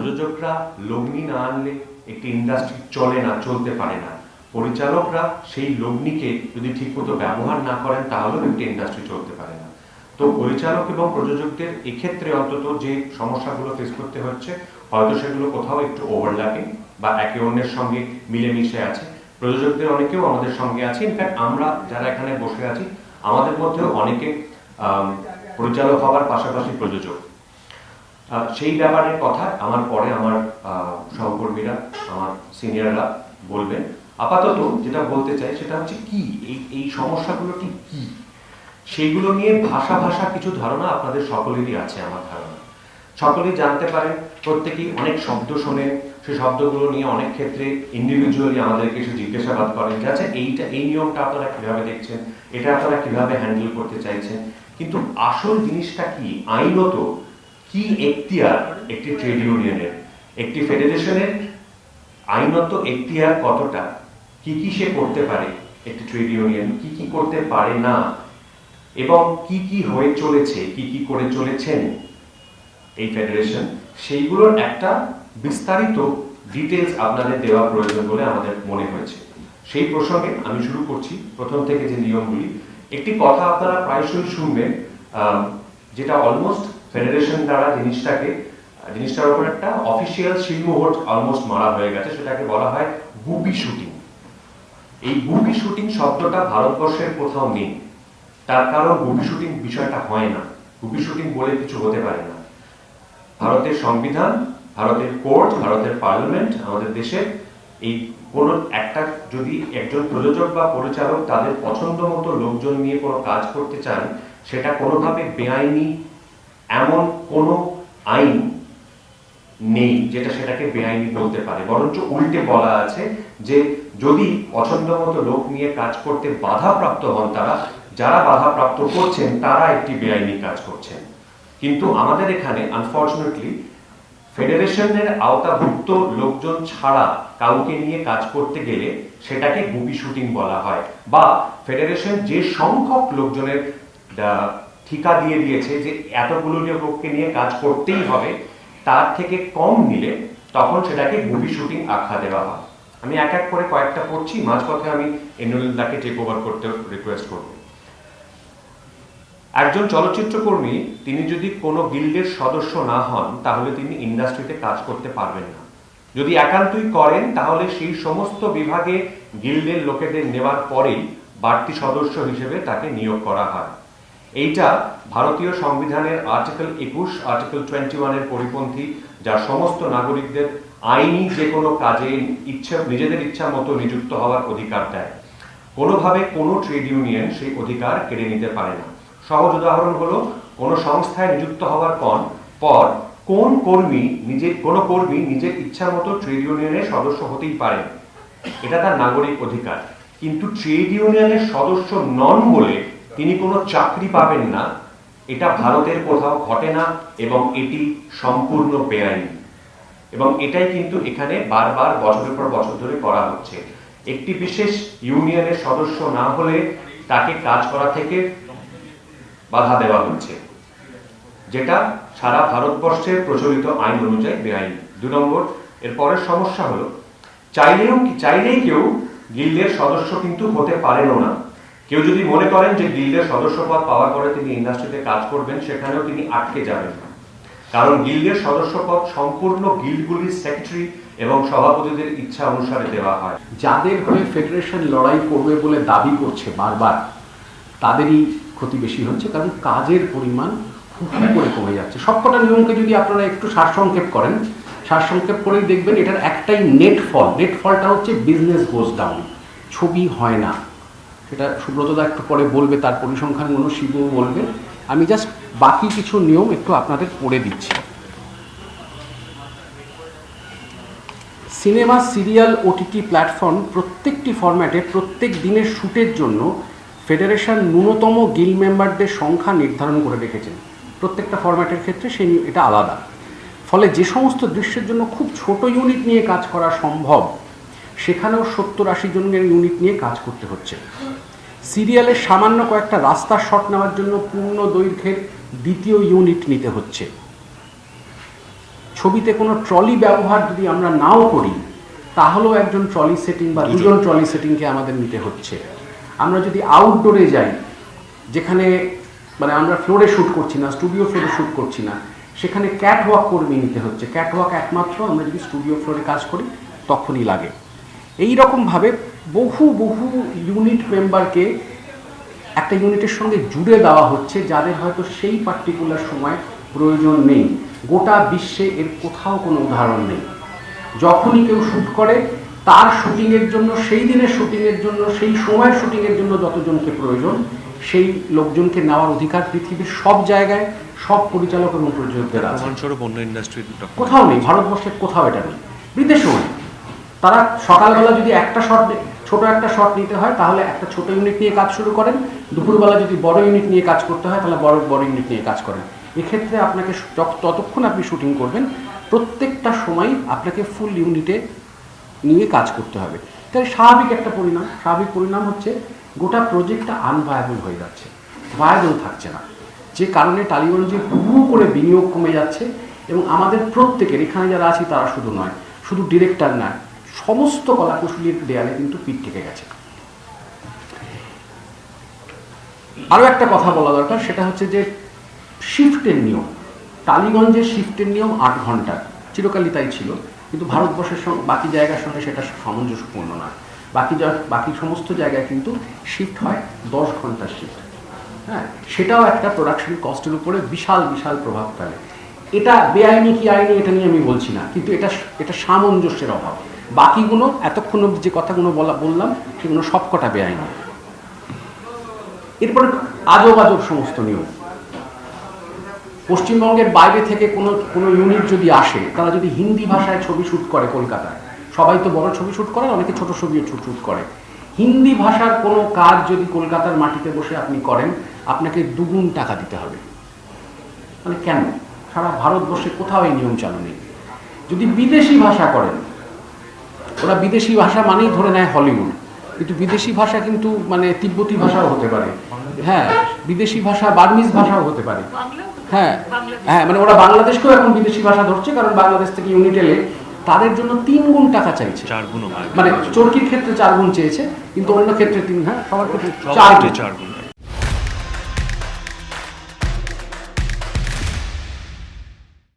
প্রযোজকরা লগ্নি না আনলে একটি ইন্ডাস্ট্রি চলে না, চলতে পারে না। পরিচালকরা সেই লগ্নিকে যদি ঠিকমতো ব্যবহার না করেন, তাহলেও একটি ইন্ডাস্ট্রি চলতে পারে না। তো পরিচালক এবং প্রযোজকদের এক্ষেত্রে অন্তত যে সমস্যাগুলো ফেস করতে হচ্ছে, হয়তো সেগুলো কোথাও একটু ওভারল্যাপিং বা একে অন্যের সঙ্গে মিলেমিশে আছে। প্রযোজকদের অনেকেও আমাদের সঙ্গে আছে। ইনফ্যাক্ট আমরা যারা এখানে বসে আছি, আমাদের মধ্যেও অনেকে পরিচালক হওয়ার পাশাপাশি প্রযোজক সেই ব্যাপারের কথা আমার পরে আমার সহকর্মীরা, আমার সিনিয়ররা বলবেন। আপাতত যেটা বলতে চাই সেটা হচ্ছে কি? এই এই সমস্যাগুলো ঠিক কি? সেইগুলো নিয়ে ভাষা ভাষা কিছু ধারণা আপনাদের সকলেরই আছে আমার ধারণা। সকলেই জানতে পারেন, প্রত্যেকেই অনেক শব্দ শোনে সেই শব্দগুলো নিয়ে অনেক ক্ষেত্রে ইন্ডিভিজুয়ালি আমাদেরকে এসে জিজ্ঞাসাবাদ করেন যে আচ্ছা এইটা, এই নিয়মটা আপনারা কীভাবে দেখছেন? এটা আপনারা কীভাবে হ্যান্ডেল করতে চাইছেন? কিন্তু আসল জিনিসটা কি? আইনত কি এখতিয়ার একটি ট্রেড ইউনিয়নের? একটি ফেডারেশনের আইনত এখতিয়ার কতটা? কি কি সে করতে পারে একটি ট্রেড ইউনিয়ন? কি কি করতে পারে না? এবং কি কি হয়ে চলেছে? কি কি করে চলেছেন এই ফেডারেশন? সেইগুলোর একটা বিস্তারিত ডিটেলস আপনাদের দেওয়া প্রয়োজন বলে আমাদের মনে হয়েছে। সেই প্রসঙ্গে আমি শুরু করছি। প্রথম থেকে যে নিয়মগুলি, একটি কথা আপনারা প্রায়শই শুনবেন যেটা অলমোস্ট ফেডারেশন দ্বারা জিনিসটাকে, জিনিসটার উপর একটা অফিসিয়াল শিলমোহর অলমোস্ট মারা হয়ে গেছে, সেটাকে বলা হয় গুপি শুটিং। এই গুপি শুটিং শব্দটা ভারতবর্ষের কোথাও নেই। তার কারণ গুপি শুটিং বিষয়টা হয় না। গুপি শুটিং বলে কিছু হতে পারে না। ভারতের সংবিধান, ভারতের কোর্ট, ভারতের পার্লামেন্ট, আমাদের দেশের এই কোন একটা যদি একজন প্রযোজক বা পরিচালক তাদের পছন্দ মতো লোকজন নিয়ে কোনো কাজ করতে চান, সেটা কোনোভাবে বেআইনি এমন কোনো আইন নেই যেটা সেটাকে বেআইনি বলতে পারে। বরঞ্চ উল্টে বলা আছে যে যদি পছন্দ মতো লোক নিয়ে কাজ করতে বাধাপ্রাপ্ত হন তারা, যারা বাধাপ্রাপ্ত করছেন তারা একটি বেআইনি কাজ করছেন। কিন্তু আমাদের এখানে আনফর্চুনেটলি ফেডারেশনের আওতাভুক্ত লোকজন ছাড়া কাউকে নিয়ে কাজ করতে গেলে সেটাকে গুপি শুটিং বলা হয়। বা ফেডারেশন যে সংখ্যক লোকজনের ঠিকা দিয়ে দিয়েছে যে এতগুলো লোককে নিয়ে কাজ করতেই হবে, তার থেকে কম নিলে তখন সেটাকে গুপি শুটিং আখ্যা দেওয়া হয়। আমি এক এক করে কয়েকটা পড়ছি, মাঝপথে আমি এনুলদাকে টেক ওভার করতে রিকোয়েস্ট করব। একজন চলচ্চিত্রকর্মী, তিনি যদি কোনো গিল্ডের সদস্য না হন, তাহলে তিনি ইন্ডাস্ট্রিতে কাজ করতে পারবেন না। যদি একান্তই করেন, তাহলে সেই সমস্ত বিভাগে গিল্ডের লোকেদের নেওয়ার পরেই বাড়তি সদস্য হিসেবে তাকে নিয়োগ করা হয়। এইটা ভারতীয় সংবিধানের আর্টিকেল একুশ, আর্টিকেল টোয়েন্টি ওয়ানের পরিপন্থী যা সমস্ত নাগরিকদের আইনি যে কোনো কাজে ইচ্ছা, নিজেদের ইচ্ছা মতো নিযুক্ত হওয়ার অধিকার দেয়। কোনোভাবে কোনো ট্রেড ইউনিয়ন সেই অধিকার কেড়ে নিতে পারে না। সহজ উদাহরণ হলো, কোনো সংস্থায় নিযুক্ত হওয়ার পর পর কোন কর্মী নিজে, কোনো কর্মী নিজের ইচ্ছা মতো ট্রেড ইউনিয়নের সদস্য হতেই পারে। এটা তার নাগরিক অধিকার। কিন্তু ট্রেড ইউনিয়নের সদস্য নন বলে তিনি কোনো চাকরি পাবেন না, এটা ভারতের কোথাও ঘটে না এবং এটি সম্পূর্ণ বেআইনি। এবং এটাই কিন্তু এখানে বারবার বছরের পর বছর ধরে করা হচ্ছে। একটি বিশেষ ইউনিয়নের সদস্য না হলে তাকে কাজ করা থেকে বাধা দেওয়া হচ্ছে, যেটা সারা ভারতবর্ষের প্রচলিত আইন অনুযায়ী বেআইনি। দু নম্বর, এর পরের সমস্যা হলো, চাইলেও চাইলেই কেউ গিল্ডের সদস্য কিন্তু হতে পারেনও না। কেউ যদি মনে করেন যে গিল্ডের সদস্যপদ পাওয়ার পরে তিনি ইন্ডাস্ট্রিতে কাজ করবেন, সেখানেও তিনি আটকে যাবেন কারণ গিল্ডের সদস্যপদ সম্পূর্ণ গিল্ডগুলির সেক্রেটারি এবং সভাপতিদের ইচ্ছা অনুসারে দেওয়া হয়। যাদের হয়ে ফেডারেশন লড়াই করবে বলে দাবি করছে বারবার, তাদেরই ক্ষতি বেশি হচ্ছে কারণ কাজের পরিমাণ হুহু করে কমে যাচ্ছে। সবকটা নিয়মকে যদি আপনারা একটু সারসংক্ষেপ করেন, সারসংক্ষেপ করেই দেখবেন এটার একটাই নেট ফল নেট ফলটা হচ্ছে বিজনেস গোজ ডাউন ছবি হয় না। সেটা সুব্রতদা একটু পরে বলবে, তার পরিসংখ্যানগুলো শিবও বলবে। আমি জাস্ট বাকি কিছু নিয়ম একটু আপনাদের পড়ে দিচ্ছি। সিনেমা, সিরিয়াল, ওটিটি প্ল্যাটফর্ম প্রত্যেকটি ফরম্যাটে প্রত্যেক দিনের শ্যুটের জন্য ফেডারেশন ন্যূনতম গিল মেম্বারদের সংখ্যা নির্ধারণ করে রেখেছেন। প্রত্যেকটা ফরম্যাটের ক্ষেত্রে সেই এটা আলাদা। ফলে যে সমস্ত দৃশ্যের জন্য খুব ছোট ইউনিট নিয়ে কাজ করা সম্ভব সেখানেও সত্তর আশি জনের ইউনিট নিয়ে কাজ করতে হচ্ছে। সিরিয়ালের সামান্য কয়েকটা রাস্তার শট নেওয়ার জন্য পূর্ণ দৈর্ঘ্যের দ্বিতীয় ইউনিট নিতে হচ্ছে। ছবিতে কোনো ট্রলি ব্যবহার যদি আমরা নাও করি তাহলেও একজন ট্রলি সেটিং বা দুজন ট্রলি সেটিংকে আমাদের নিতে হচ্ছে। আমরা যদি আউটডোরে যাই যেখানে মানে আমরা ফ্লোরে শ্যুট করছি না স্টুডিও ফ্লোরে শ্যুট করছি না সেখানে ক্যাট ওয়াক কর্মী নিতে হচ্ছে। ক্যাট ওয়াক একমাত্র আমরা যদি স্টুডিও ফ্লোরে কাজ করি তখনই লাগে। এই রকমভাবে বহু বহু ইউনিট মেম্বারকে একটা ইউনিটের সঙ্গে জুড়ে দেওয়া হচ্ছে যাদের হয়তো সেই পার্টিকুলার সময় প্রয়োজন নেই। গোটা বিশ্বে এর কোথাও কোনো উদাহরণ নেই। যখনই কেউ শ্যুট করে তার শুটিংয়ের জন্য সেই দিনের শুটিংয়ের জন্য সেই সময়ের শুটিংয়ের জন্য যতজনকে প্রয়োজন সেই লোকজনকে নেওয়ার অধিকার পৃথিবীর সব জায়গায় সব পরিচালক এবং প্রযোজকদের আছে। কোথাও নেই ভারতবর্ষের কোথাও এটা নেই। বিদেশেও নেই। তারা সকালবেলা যদি একটা শট ছোট একটা শট নিতে হয়, তাহলে একটা ছোট ইউনিট নিয়ে কাজ শুরু করেন। দুপুরবেলা যদি বড় ইউনিট নিয়ে কাজ করতে হয়, তাহলে বড় বড় ইউনিট নিয়ে কাজ করেন। এক্ষেত্রে আপনাকে ততক্ষণ আপনি শুটিং করবেন, প্রত্যেকটা সময় আপনাকে ফুল ইউনিটে নিয়ে কাজ করতে হবে। তাই স্বাভাবিক একটা পরিণাম। স্বাভাবিক পরিণাম হচ্ছে গোটা প্রজেক্টটা আনভায়াবল হয়ে যাচ্ছে। ভায়াবল থাকছে না। যে কারণে টালিগঞ্জে হু করে বিনিয়োগ কমে যাচ্ছে এবং আমাদের প্রত্যেকের, এখানে যারা আছি তারা শুধু নয়, শুধু ডিরেক্টর নয় সমস্ত কলাকুশলীর দেয়ালে কিন্তু পিঠ থেকে গেছে। আরও একটা কথা বলা দরকার, সেটা হচ্ছে যে শিফটের নিয়ম। টালিগঞ্জের শিফটের নিয়ম আট ঘণ্টা, চিরকালই তাই ছিল, কিন্তু ভারতবর্ষের সঙ্গে বাকি জায়গার সঙ্গে সেটা সামঞ্জস্যপূর্ণ না। বাকি বাকি সমস্ত জায়গায় কিন্তু শিফট হয়, দশ ঘণ্টার শিফট হ্যাঁ সেটাও একটা প্রোডাকশন কস্টের উপরে বিশাল বিশাল প্রভাব ফেলে। এটা বেআইনি কি আইনি, এটা নিয়ে আমি বলছি না, কিন্তু এটা এটা সামঞ্জস্যের অভাব। বাকিগুলো, এতক্ষণ যে কথাগুলো বলা বললাম, সেগুলো সবকটা বেআইনি। এরপরে আজব আজব সমস্ত নিয়ম। পশ্চিমবঙ্গের বাইরে থেকে কোনো কোনো ইউনিট যদি আসে, তারা যদি হিন্দি ভাষায় ছবি শ্যুট করে কলকাতায়, সবাই তো বড় ছবি শ্যুট করে, অনেকে ছোট ছবিও শ্যুট শ্যুট করে। হিন্দি ভাষার কোনো কাজ যদি কলকাতার মাটিতে বসে আপনি করেন, আপনাকে দুগুণ টাকা দিতে হবে। মানে কেন? সারা ভারতবর্ষে কোথাও এই নিয়ম চালু নেই। যদি বিদেশি ভাষা করেন ওরা বিদেশি ভাষা মানেই ধরে নেয় হলিউড। কিন্তু বিদেশি ভাষা কিন্তু মানে তিব্বতী ভাষাও হতে পারে। হ্যাঁ বিদেশি ভাষা বার্মিজ ভাষাও হতে পারে। হ্যাঁ হ্যাঁ মানে ওরা বাংলাদেশকেও এখন বিদেশি ভাষা ধরছে কারণ বাংলাদেশ থেকে ইউনিট এলে তাদের জন্য তিন গুণ টাকা চাইছে। মানে চরকির ক্ষেত্রে চার গুণ চেয়েছে কিন্তু অন্য ক্ষেত্রে তিন হ্যাঁ সবার ক্ষেত্রে চার গুণ।